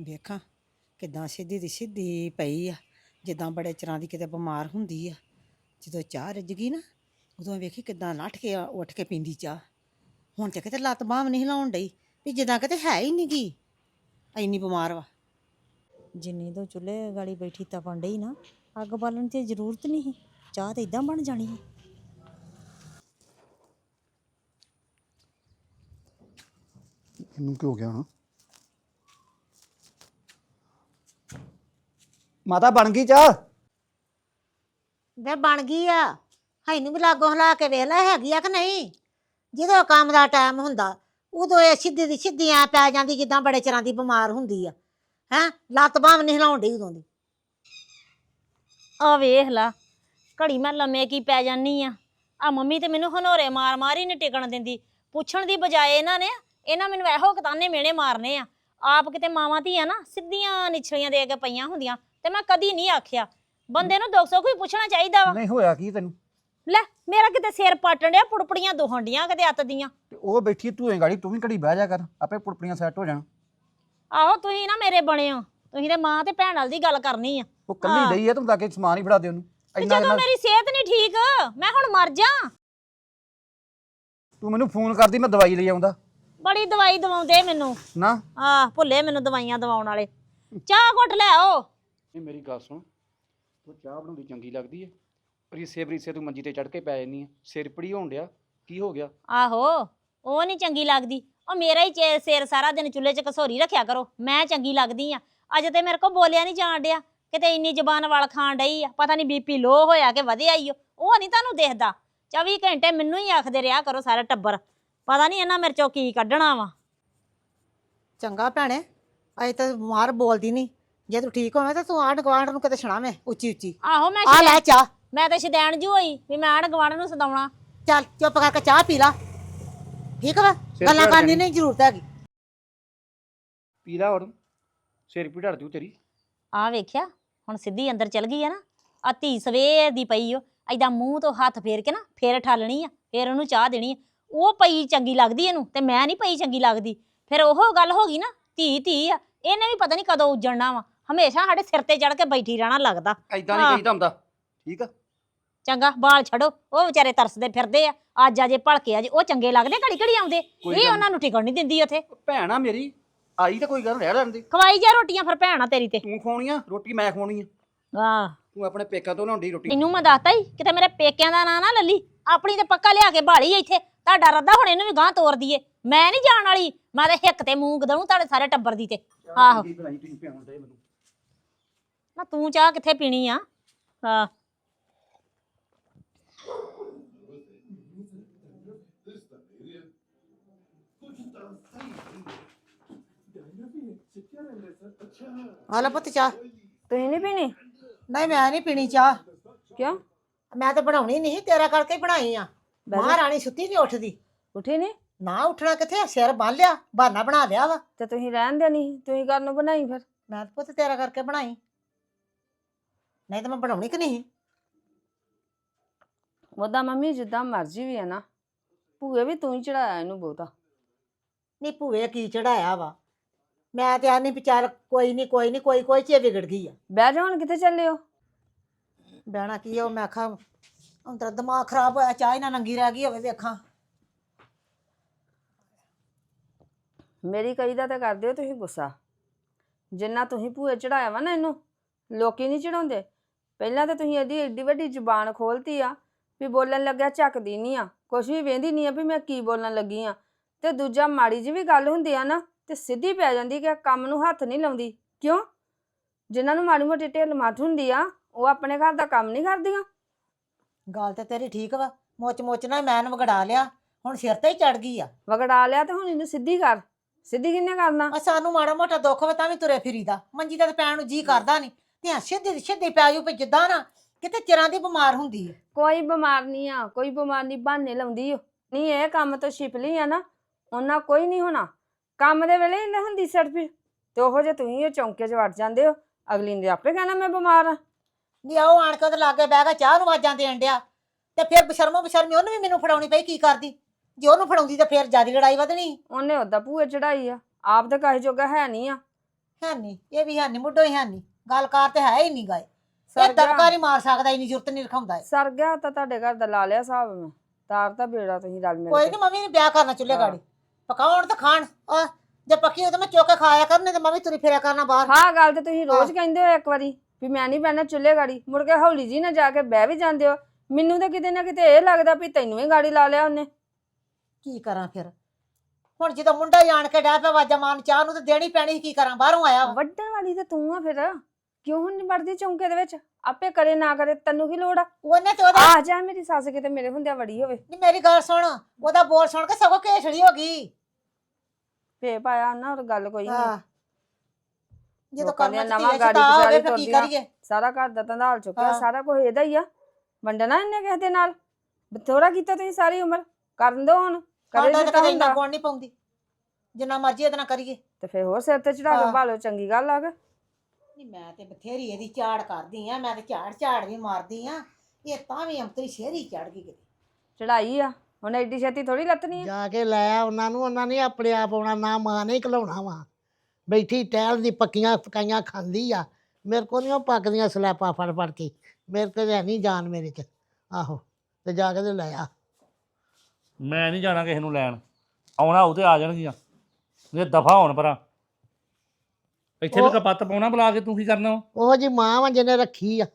ਵੇਖਾਂ ਕਿਦਾਂ ਸਿੱਧੀ ਦੀ ਸਿੱਧੀ ਪਈ ਆ ਜਿੱਦਾਂ ਬੜੇ ਚਿਰਾਂ ਦੀ ਕਿਤੇ ਬਿਮਾਰ ਹੁੰਦੀ ਆ। ਜਦੋਂ ਚਾਹ ਰਿੱਝ ਗਈ ਨਾ ਉਦੋਂ ਵੇਖੀ ਕਿਦਾਂ ਨੱਠ ਕੇ ਆ- ਉੱਠ ਕੇ ਪੀਂਦੀ ਚਾਹ। ਹੁਣ ਤੇ ਕਿਤੇ ਲੱਤ ਬਾਂਹ ਵੀ ਨਹੀਂ ਹਿਲਾਉਣ ਡਈ ਵੀ ਜਿੱਦਾਂ ਕਿਤੇ ਹੈ ਹੀ ਨਹੀਂ ਗੀ। ਇੰਨੀ ਬਿਮਾਰ ਵਾ। ਜਿੰਨੀ ਤੋਂ ਚੁੱਲ੍ਹੇ ਗਾੜੀ ਬੈਠੀ ਤਪਣ ਡਈ ਨਾ ਅੱਗ ਬਾਲਣ ਦੀ ਜ਼ਰੂਰਤ ਨਹੀਂ ਸੀ। ਚਾਹ ਤਾਂ ਇਦਾਂ ਬਣ ਜਾਣੀ ਹੈ ਇਹਨੂੰ ਕੀ ਹੋ ਗਿਆ ਹੁਣ? ਮਾਤਾ ਬਣ ਗਈ ਚਾਹ? ਵੇ ਬਣ ਗਈ ਆ। ਹੈਨੂੰ ਵੀ ਲਾਗੋਂ ਹਲਾ ਕੇ ਵੇਖ ਲੈ ਹੈਗੀ ਆ ਕਿ ਨਹੀਂ? ਜਦੋਂ ਕੰਮ ਦਾ ਟਾਈਮ ਹੁੰਦਾ ਉਦੋਂ ਇਹ ਸਿੱਧੀ ਦੀ ਸਿੱਧੀਆਂ ਪੈ ਜਾਂਦੀ ਜਿੱਦਾਂ ਬੜੇ ਚਿਰਾਂ ਦੀ ਬਿਮਾਰ ਹੁੰਦੀ ਆ। ਹੈ? ਲੱਤ ਬਾਂਹ ਨਹੀਂ ਹਿਲਾਉਣ ਡਈ ਉਦੋਂ ਦੀ। ਆ ਵੇਖ ਲਾ ਘੜੀ ਮੈਂ ਲੰਮੇ ਕੀ ਪੈ ਜਾਨੀ ਆ। ਆ ਮੰਮੀ ਤੇ ਮੈਨੂੰ ਹਨੋਰੇ ਮਾਰ ਮਾਰ ਹੀ ਨਹੀਂ ਟਿਕਣ ਦਿੰਦੀ। ਪੁੱਛਣ ਦੀ ਬਜਾਏ ਇਹਨਾਂ ਨੇ ਇਹਨਾਂ ਮੈਨੂੰ ਇਹੋ ਕਤਾਨੇ ਮਿਹਣੇ ਮਾਰਨੇ ਆ। ਆਪ ਕਿਤੇ ਮਾਵਾਂ ਧੀਆਂ ਨਾ ਸਿੱਧੀਆਂ ਨਿਛਲੀਆਂ ਦੇ ਕੇ ਪਈਆਂ ਹੁੰਦੀਆਂ। ਤੇ ਮੈਂ ਕਦੀ ਨਹੀਂ ਆਖਿਆ। ਬੰਦੇ ਨੂੰ ਦੁੱਖ ਸੁੱਖ ਵੀ ਪੁੱਛਣਾ ਚਾਹੀਦਾ ਵਾ। ਨਹੀਂ ਹੋਇਆ ਕੀ ਤੈਨੂੰ? ਲੈ ਮੇਰਾ ਕਿਤੇ ਸਿਰ ਪਾਟਣ ਡਿਆ ਪੁੜਪੜੀਆਂ ਦੋਹਣ ਡੀਆਂ ਕਿਤੇ ਅੱਤ ਦੀਆਂ। ਤੇ ਉਹ ਬੈਠੀ ਤੂੰ ਗਾੜੀ ਤੂੰ ਵੀ ਘੜੀ ਬਹਿ ਜਾ ਕਰ ਆਪੇ ਪੁੜਪੜੀਆਂ ਸੈੱਟ ਹੋ ਜਾਣ। ਆਹੋ ਤੁਸੀਂ ਨਾ ਮੇਰੇ ਬਣੇ ਹੋ। ਤੁਸੀਂ ਤੇ ਮਾਂ ਤੇ ਭੈਣ ਨਾਲ ਦੀ ਗੱਲ ਕਰਨੀ ਆ। ਉਹ ਕੱਲੀ ਡਈ ਆ ਤੂੰ ਤਾਂ ਕਿ ਸਮਾਨ ਹੀ ਫੜਾ ਦੇ ਉਹਨੂੰ। ਤੇ ਇੰਨਾ ਜਦੋਂ ਇੰਨਾ ਮੇਰੀ ਸਿਹਤ ਨਹੀਂ ਠੀਕ ਮੈਂ ਹੁਣ ਮਰ ਜਾ। ਤੂੰ ਮੈਨੂੰ ਫੋਨ ਕਰਦੀ ਮੈਂ ਦਵਾਈ ਲਈ ਆਉਂਦਾ। ਬੜੀ ਦਵਾਈ ਦਵਾਉਂਦੇ ਮੈਨੂੰ। ਨਾ। ਆਹ ਭੁੱਲੇ ਮੈਨੂੰ ਦਵਾਈਆਂ ਦਵਾਉਣ ਵਾਲੇ। ਚਾਹ ਘੁੱਟ ਲੈ ਆਓ। ਇਹ ਮੇਰੀ ਗੱਲ ਸੁਣ। ਤੂੰ ਚਾਹ ਬਣਾਉਂਦੀ ਚੰਗੀ ਲੱਗਦੀ ਹੈ ਰੀਸੇ ਬਰੀਸੇ ਤੂੰ ਮੰਜੀ ਤੇ ਚੜ ਕੇ ਪੈ ਜਾਂਦੀ ਹੈ ਸਿਰ ਪੜੀ ਹੋਣ ਡਿਆ। ਕੀ ਹੋ ਗਿਆ? ਆਹੋ ਉਹ ਨਹੀਂ ਚੰਗੀ ਲੱਗਦੀ। ਉਹ ਮੇਰਾ ਹੀ ਚੇ- ਸਿਰ ਸਾਰਾ ਦਿਨ ਚੁੱਲ੍ਹੇ 'ਚ ਕਸੋਰੀ ਰੱਖਿਆ ਕਰੋ। ਮੈਂ ਚੰਗੀ ਲੱਗਦੀ ਆ। ਅੱਜ ਤੇ ਮੇਰੇ ਕੋ ਬੋਲਿਆ ਨਹੀਂ ਜਾਣ ਡਿਆ। ਕਿਤੇ ਇੰਨੀ ਜ਼ਬਾਨ ਵਾਲ ਖਾਣ ਡਈ ਆ। ਪਤਾ ਨਹੀਂ ਬੀਪੀ ਲੋ ਹੋਇਆ ਕਿ ਵਧਿਆ ਈ ਓ। ਉਹ ਨਹੀਂ ਤੁਹਾਨੂੰ ਦੇਖਦਾ। 24 ਘੰਟੇ ਮੈਨੂੰ ਹੀ ਆਖਦੇ ਰਿਹਾ ਕਰੋ ਸਾਰਾ ਟੱਬਰ। ਪਤਾ ਨਹੀਂ ਇਹਨਾਂ ਮੇਰੇ ਚੋਂ ਕੀ ਕੱਢਣਾ ਵਾ। ਚੰਗਾ ਭੈਣੇ ਅਜੇ ਤਾਂ ਬਿਮਾਰ ਬੋਲਦੀ ਨਹੀਂ। ਜੇ ਤੂੰ ਠੀਕ ਹੋਵੇਂ ਤਾਂ ਤੂੰ ਆਂਢ ਗੁਆਂਢ ਨੂੰ ਕਿਤੇ ਸੁਣਾਵੇਂ ਉੱਚੀ ਉੱਚੀ। ਆਹੋ ਮੈਂ ਆ ਸ਼ਦੈਣ- ਲੈ ਚਾਹ। ਮੈਂ ਤਾਂ ਸ਼ਦੈਣ ਜੂ ਹੋਈ ਵੀ ਮੈਂ ਆਣ ਗਵਾਣ ਨੂੰ ਸਦਾਉਣਾ। ਚੱਲ ਚੁੱਪ ਕਰਕੇ ਚਾਹ ਪੀ ਲਾ। ਠੀਕ ਵਾ? ਗੱਲਾਂ ਚੜ੍ਹ ਕਰਨੀ। ਨਹੀਂ ਜ਼ਰੂਰਤ ਹੈਗੀ। ਪੀਲਾ ਹੁਣ ਸਿਰ ਪੀੜ ਹਟ ਜੂ ਤੇਰੀ। ਆ ਵੇਖਿਆ ਹੁਣ ਸਿੱਧੀ ਅੰਦਰ ਚਲ ਗਈ ਆ ਨਾ। ਆ ਧੀ ਸਵੇਰ ਦੀ ਪਈ ਓ ਐਦਾਂ ਮੂੰਹ ਤੋਂ ਹੱਥ ਫੇਰ ਕੇ ਨਾ ਫੇਰ ਠਾਲਣੀ ਆ ਫੇਰ ਉਹਨੂੰ ਚਾਹ ਦੇਣੀ ਆ। ਉਹ ਪਈ ਚੰਗੀ ਲੱਗਦੀ ਇਹਨੂੰ ਤੇ ਮੈਂ ਨਹੀਂ ਪਈ ਚੰਗੀ ਲੱਗਦੀ। ਫਿਰ ਉਹ ਗੱਲ ਹੋ ਗਈ ਨਾ ਧੀ ਧੀ ਆ ਇਹਨੇ ਵੀ ਪਤਾ ਨਹੀਂ ਕਦੋਂ ਉੱਜੜਨਾ ਵਾ। ਹਮੇਸ਼ਾ ਸਾਡੇ ਸਿਰ ਤੇ ਚੜ ਕੇ ਬੈਠੀ ਰਹਿਣਾ ਲੱਗਦਾ। ਐਦਾਂ ਨਹੀਂ ਹਾਂ। ਕਹੀਦਾ ਹੁੰਦਾ। ਠੀਕ ਆ। ਚੰਗਾ ਬਾਲ ਛੱਡੋ। ਉਹ ਵਿਚਾਰੇ ਤਰਸਦੇ ਫਿਰਦੇ ਆ। ਅੱਜ ਅਜੇ ਭਲਕੇ ਅਜੇ ਉਹ ਚੰਗੇ ਲੱਗਦੇ ਘੜੀ ਘੜੀ ਆਉਂਦੇ। ਕੋਈ ਇਹ ਗੱਲ ਉਹਨਾਂ ਨੂੰ ਟਿਕਣ ਨਹੀਂ ਦਿੰਦੀ ਉੱਥੇ। ਭੈਣ ਮੇਰੀ। ਆਈ ਤਾਂ ਕੋਈ ਗੱਲ ਰਹਿ ਲੈਣ ਦੇ। ਖਵਾਈ ਜਾ ਰੋਟੀਆਂ ਫਿਰ ਭੈਣਾ ਤੇਰੀ ਤੇ। ਤੂੰ ਖਵਾਉਣੀ ਆ? ਰੋਟੀ ਮੈਂ ਖਵਾਉਣੀ ਆ। ਆਹ ਤੂੰ ਆਪਣੇ ਪੇਕਾਂ ਤੋਂ ਲਿਆਉਂਦੀ ਰੋਟੀ। ਇਹਨੂੰ ਮੈਂ ਦੱਸਤਾ ਹੀ ਕਿਤੇ ਮੇਰੇ ਪੇਕਿਆਂ ਦਾ ਨਾਂ ਨਾ ਲੱਲੀ। ਆਪਣੀ ਤੇ ਪੱਕਾ ਲਿਆ ਕੇ ਬਾਲੀ ਇੱਥੇ। ਤੁਹਾਡਾ ਰੱਦਾ ਹੁਣ ਇਹਨੂੰ ਵੀ ਗਾਂ ਤੋਰ ਦਈਏ। ਮੈਂ ਨਹੀਂ ਜਾਣ ਵਾਲੀ। ਮੈਂ ਤੇ ਹਿੱਕ ਤੇ ਮੂੰਗ ਦਊਂ ਤੁਹਾਡੇ ਸਾਰੇ ਟੱਬਰ ਦੀ ਤੇ। ਆਹੋ। ਕੀ ਬਣਾਈ ਤੁਸੀਂ ਪਿਆਉਣ ਦੇ ਮੈਨੂੰ। ਨਾ ਤੂੰ ਚਾਹ ਕਿੱਥੇ ਪੀਣੀ ਆ? ਹਾਂ ਆ ਲੈ ਪੁੱਤ ਚਾਹ। ਤੁਸੀਂ ਨਹੀਂ ਪੀਣੀ? ਨਹੀਂ ਮੈਂ ਨਹੀਂ ਪੀਣੀ ਚਾਹ। ਕਿਉਂ? ਮੈਂ ਤਾਂ ਬਣਾਉਣੀ ਨਹੀਂ ਤੇਰਾ ਕਰਕੇ ਹੀ ਬਣਾਈ ਆ। ਮਹਾਰਾਣੀ ਸੁੱਤੀ ਨਹੀਂ ਉੱਠਦੀ। ਉਠੀ ਨਹੀਂ ਨਾ ਉੱਠਣਾ ਕਿੱਥੇ? ਸਿਰ ਬੰਨ ਲਿਆ ਬਹਾਨਾ ਬਣਾ ਲਿਆ ਵਾ। ਤੇ ਤੁਸੀਂ ਰਹਿਣ ਦੇਣੀ ਤੁਸੀਂ ਕਰਨ ਨੂੰ ਬਣਾਈ ਫਿਰ। ਮੈਂ ਤਾਂ ਪੁੱਤ ਤੇਰਾ ਕਰਕੇ ਬਣਾਈ। ਨਹੀਂ ਤਾਂ ਮੈਂ ਬਣਾਉਣੀ ਕਿ ਨਹੀਂ? ਉਹਦਾ ਮੰਮੀ ਜਿੱਦਾਂ ਮਰਜ਼ੀ ਵੀ ਹੈ ਨਾ। ਭੂਏ ਵੀ ਤੂੰ ਹੀ ਚੜਾਇਆ ਇਹਨੂੰ ਬਹੁਤਾ। ਨਹੀਂ ਭੂਏ ਕੀ ਚੜਾਇਆ ਵਾ? ਮੈਂ ਤੇ ਆਨੀ ਵਿਚਾਰ ਕੋਈ ਨਹੀਂ ਕੋਈ ਨਹੀਂ ਕੋਈ ਕੋਈ ਚੇ ਵਿਗੜ ਗਈ ਆ। ਬਹਿ ਜਾ ਹੁਣ ਕਿੱਥੇ ਚੱਲੇ ਹੋ? ਬਹਿਣਾ ਕੀ ਆ ਉਹ ਮੈਂ ਆਖਾਂ ਅੰਦਰ ਦਿਮਾਗ ਖਰਾਬ ਹੋਇਆ ਚਾਹ ਹੀ ਨਾ ਨੰਗੀ ਰਹਿ ਗਈ ਹੋਵੇ ਵੇਖਾਂ। ਮੇਰੀ ਕਈ ਦਾ ਤਾਂ ਕਰਦੇ ਹੋ ਤੁਸੀਂ ਗੁੱਸਾ। ਜਿੰਨਾ ਤੁਸੀਂ ਭੂਏ ਚੜਾਇਆ ਵਾ ਨਾ ਇਹਨੂੰ ਲੋਕੀ ਨਹੀਂ ਚੜਾਉਂਦੇ। ਪਹਿਲਾਂ ਤਾਂ ਤੁਸੀਂ ਇਹਦੀ ਏਡੀ ਵੱਡੀ ਜ਼ੁਬਾਨ ਖੋਲਤੀ ਆ ਵੀ ਬੋਲਣ ਲੱਗਿਆ ਝੱਕਦੀ ਨਹੀਂ ਆ ਕੁਛ ਵੀ ਵੇਂਦੀ ਨਹੀਂ ਆ ਵੀ ਮੈਂ ਕੀ ਬੋਲਣ ਲੱਗੀ ਆ। ਤੇ ਦੂਜਾ ਮਾੜੀ ਜਿਹੀ ਵੀ ਗੱਲ ਹੁੰਦੀ ਆ ਨਾ ਤੇ ਸਿੱਧੀ ਪੈ ਜਾਂਦੀ ਕਿ ਕੰਮ ਨੂੰ ਹੱਥ ਨਹੀਂ ਲਾਉਂਦੀ। ਕਿਉਂ? ਜਿਨ੍ਹਾਂ ਨੂੰ ਮਾੜੀ ਮੋਟੀ ਢਿੱਲ ਮੱਠ ਹੁੰਦੀ ਆ ਉਹ ਆਪਣੇ ਘਰ ਦਾ ਕੰਮ ਨਹੀਂ ਕਰਦੀਆਂ। ਗੱਲ ਤੇ ਤੇਰੀ ਠੀਕ ਵਾ ਮੋਚ ਮੋਚ ਨਾਲ ਮੈਂ ਨੂੰ ਵਿਗੜਾ ਲਿਆ ਹੁਣ ਸਿਰ ਤੇ ਹੀ ਚੜ ਗਈ ਆ। ਵਗੜਾ ਲਿਆ ਤੇ ਹੁਣ ਇਹਨੂੰ ਸਿੱਧੀ ਕਰ। ਸਿੱਧੀ ਕਿੰਨੇ ਕਰਨਾ? ਆ ਸਾਨੂੰ ਮਾੜਾ ਮੋਟਾ ਦੁੱਖ ਵਾ ਤਾਂ ਵੀ ਤੁਰੇ ਫਿਰੀਦਾ। ਮੰਜੀ ਤੇ ਪੈਣ ਨੂੰ ਜੀ ਕਰਦਾ ਨਹੀਂ ਤੇ ਸਿੱਧੀ ਦੀ ਸਿੱਧੀ ਪੈ ਜੂ ਪਈ ਜਿੱਦਾਂ ਨਾ ਕਿਤੇ ਚਿਰਾਂ ਦੀ ਬਿਮਾਰ ਹੁੰਦੀ ਹੈ ਕੋਈ ਬਿਮਾਰ ਨਹੀਂ ਆ ਕੋਈ ਬਿਮਾਰ ਨਹੀਂ ਬਹਾਨੇ ਲਾਉਂਦੀ ਓ। ਨਹੀਂ ਇਹ ਕੰਮ ਤੋਂ ਛਿਪਲੀ ਆ ਨਾ ਉਹਨਾਂ ਕੋਈ ਨਹੀਂ ਹੋਣਾ। ਕੰਮ ਦੇ ਵੇਲੇ ਇਹਨੇ ਹੁੰਦੀ ਸਿਰ ਪੀ ਤੇ ਉਹੋ ਜੇ ਤੁਸੀਂ ਇਹ ਚੌਂਕੇ 'ਚ ਵੜ ਜਾਂਦੇ ਹੋ ਅਗਲੀ ਨੇ ਆਪੇ ਕਹਿਣਾ ਮੈਂ ਬਿਮਾਰ ਆ। ਨੀ ਆਓ ਆਣ ਕੇ ਉਹਦੇ ਲਾਗੇ ਬਹਿ ਗਿਆ ਚਾਹ ਨੂੰ ਵਾਜਾਂ ਦੇਣ ਡਿਆ ਤੇ ਫਿਰ ਬਸ਼ਰਮੋ ਬਸ਼ਰਮੀ ਉਹਨੂੰ ਵੀ ਮੈਨੂੰ ਫੜਾਉਣੀ ਪਈ ਕੀ ਕਰਦੀ? ਜੇ ਉਹਨੂੰ ਫੜਾਉਂਦੀ ਤਾਂ ਫਿਰ ਜਿਆਦੀ ਲੜਾਈ ਵਧਣੀ। ਉਹਨੇ ਉਹਦਾ ਭੂਏ ਚੜਾਈ ਆ ਆਪ ਤਾਂ ਕਾਹੇ ਜੋਗਾ ਹੈ ਨਹੀਂ ਆ। ਹੈ ਨਹੀਂ ਇਹ ਵੀ ਹੈ ਨਹੀਂ ਮੁੱਢੋਂ ਹੀ ਹੈ ਨਹੀਂ। ਗੱਲਕਾਰ ਤੇ ਹੈ ਹੀ ਨਹੀਂ ਗਾਏ ਇਹ। ਦਬਕਾ ਨਹੀਂ ਮਾਰ ਸਕਦਾ ਇੰਨੀ ਜ਼ਰੂਰਤ ਨਹੀਂ ਰਖਾਉਂਦਾ ਇਹ। ਸਰ ਗਿਆ ਤਾਂ ਤੁਹਾਡੇ ਘਰ ਦਾ ਲਾ ਲਿਆ ਹਿਸਾਬ ਮੈਂ। ਤਾਰ ਤਾਂ ਬੇੜਾ ਤੁਸੀਂ ਰਲ ਮਿਲ ਕੋਈ ਕੇ। ਨਹੀਂ ਮੰਮੀ ਨੇ ਵਿਆਹ ਕਰਨਾ ਚੁੱਲ੍ਹੇ। ਗਾੜੀ। ਪਕਾਉਣ ਤੇ ਖਾਣ ਆ ਜੇ ਪੱਕੀ ਹੋ ਤਾਂ ਮੈਂ ਚੁੱਕ ਕੇ ਖਾਇਆ ਕਰਨੇ ਤੇ ਮੈਂ ਵੀ ਤੁਰੀ ਫਿਰਿਆ ਕਰਨਾ ਬਾਹਰ। ਹਾਂ ਗੱਲ ਤੇ ਤੁਸੀਂ ਰੋਜ਼ ਕਹਿੰਦੇ ਹੋ ਇੱਕ ਵਾਰੀ ਵੀ ਮੈਂ ਨਹੀਂ ਬਹਿਣਾ ਚੁੱਲ੍ਹੇ ਗਾੜੀ। ਮੁੜ ਕੇ ਹੌਲੀ ਜੀ ਨਾ ਜਾ ਕੇ ਬਹਿ ਵੀ ਜਾਂਦੇ ਹੋ। ਮੈਨੂੰ ਤਾਂ ਕਿਤੇ ਨਾ ਕਿਤੇ ਇਹ ਲੱਗਦਾ ਵੀ ਤੈਨੂੰ ਹੀ ਗਾੜੀ ਲਾ ਲਿਆ ਉਹਨੇ। ਕੀ ਕਰਾਂ ਫਿਰ? ਹੁਣ ਜਦੋਂ ਮੁੰਡਾ ਜਾਣ ਕੇ ਡਿਆ ਪਿਆ ਵਾਜਾ ਮਾਰਨ ਚਾਹ ਨੂੰ ਤੇ ਦੇਣੀ ਪੈਣੀ ਸੀ, ਕੀ ਕਰਾਂ? ਬਾਹਰੋਂ ਆਇਆ ਵਾ। ਵੱਢਣ ਵਾਲੀ ਤੇ ਤੂੰ ਆ ਫਿਰ। ਕਿਉਂ ਹੁਣ ਨਹੀਂ ਵੜਦੀ ਚੌਂਕੇ ਦੇ ਵਿੱਚ? ਆਪੇ ਕਰੇ ਨਾ ਕਰੇ ਤੈਨੂੰ ਕੀ ਲੋੜ ਆ? ਉਹਨੇ ਤੇ ਉਹਦਾ ਆ ਜਾ ਮੇਰੀ ਸੱਸ ਕਿਤੇ ਮੇਰੇ ਹੁੰਦਿਆਂ ਵੜੀ ਹੋਵੇ। ਨੀ ਮੇਰੀ ਗੱਲ ਸੁਣ ਉਹਦਾ ਬੋਲ ਸੁਣ ਕੇ ਸਗੋਂ ਘੇਛੜੀ ਹੋ ਗਈ। ਫੇ ਪਾਇਆ ਨਾ ਉਹ ਗੱਲ ਕੋਈ ਨਹੀਂ ਹਾਂ। ਲੋਕਾਂ ਦੀਆਂ ਕਰਨਾ ਨਵਾਂ ਗਾੜੀ ਪਿਛਾੜੀ ਫਿਰ ਕੀ। ਕਰੀਏ? ਸਾਰਾ ਘਰ ਦਾ ਧੰਦਾਲ ਚੁੱਕਿਆ। ਸਾਰਾ ਕੁਝ ਇਹਦਾ ਹੀ ਆ। ਵੰਡਣਾ ਇਹਨੇ ਕਿਸੇ ਦੇ ਨਾਲ? ਬਥੋੜਾ ਕੀਤਾ ਤੁਸੀਂ ਸਾਰੀ ਉਮਰ। ਕਰਨ ਦੋ ਹੁਣ ਕਰੇ ਸਾਡਾ ਤਾਂ ਕਦੇ ਇੰਨਾ ਗੁਣ ਨਹੀਂ ਪਾਉਂਦੀ। ਜਿੰਨਾ ਮਰਜ਼ੀ ਇਹਦੇ ਨਾਲ ਕਰੀਏ। ਤੇ ਫੇ ਹੋਰ ਸਿਰ ਤੇ ਚੜਾ ਕੇ। ਭਾਲੋ ਚੰਗੀ ਗੱਲ ਆ ਕੇ ਨਹੀਂ ਮੈਂ ਤੇ ਬਥੇਰੀ ਇਹਦੀ ਝਾੜ ਕਰਦੀ ਆ ਮੈਂ ਤੇ ਝਾੜ ਝਾੜ ਵੀ ਮਾਰਦੀ ਆ ਇਹ ਤਾਂ ਵੀ ਅੰਤਰੀ ਸ਼ੇਰੀ ਚੜ ਗਈ ਕਿਤੇ। ਚੜਾਈ ਆ ਹੁਣ ਐਡੀ ਛੇਤੀ ਥੋੜੀ ਲੱਤਨੀ ਆ? ਜਾ ਕੇ ਲੈ ਆ ਉਹਨਾਂ ਨੂੰ ਉਹਨਾਂ ਨੇ ਆਪਣੇ ਆਪ ਆਉਣਾ ਨਾ ਮਾਂ ਨੇ ਘਲਾਉਣਾ ਵਾ। ਬੈਠੀ ਟਹਿਲ ਦੀ ਪੱਕੀਆਂ ਪਕਾਈਆਂ ਖਾਂਦੀ ਆ ਮੇਰੇ ਕੋਲ ਨਹੀਂ ਉਹ ਪੱਕਦੀਆਂ ਸਲੈਪਾਂ ਫੜ ਫੜ ਕੇ ਮੇਰੇ ਤੇ ਹੈ ਨਹੀਂ ਜਾਨ ਮੇਰੇ ਚ। ਆਹੋ ਤੇ ਜਾ ਕੇ ਤੇ ਲੈ ਆ। ਮੈਂ ਨਹੀਂ ਜਾਣਾ ਕਿਸੇ ਨੂੰ ਲੈਣ ਆਉਣਾ ਉਹ ਤੇ ਆ ਜਾਣਗੀਆਂ ਇਹ ਦਫਾ ਹੋਣ ਪਰਾਂ। ਇੱਥੇ ਵੀ ਉਹ- ਕਪੱਤ ਪਾਉਣਾ ਬੁਲਾ ਕੇ ਤੂੰ ਕੀ ਕਰਨਾ ਵਾ? ਉਹ ਜੀ ਮਾਂ ਵਾ ਜਿਹਨੇ ਰੱਖੀ ਆ।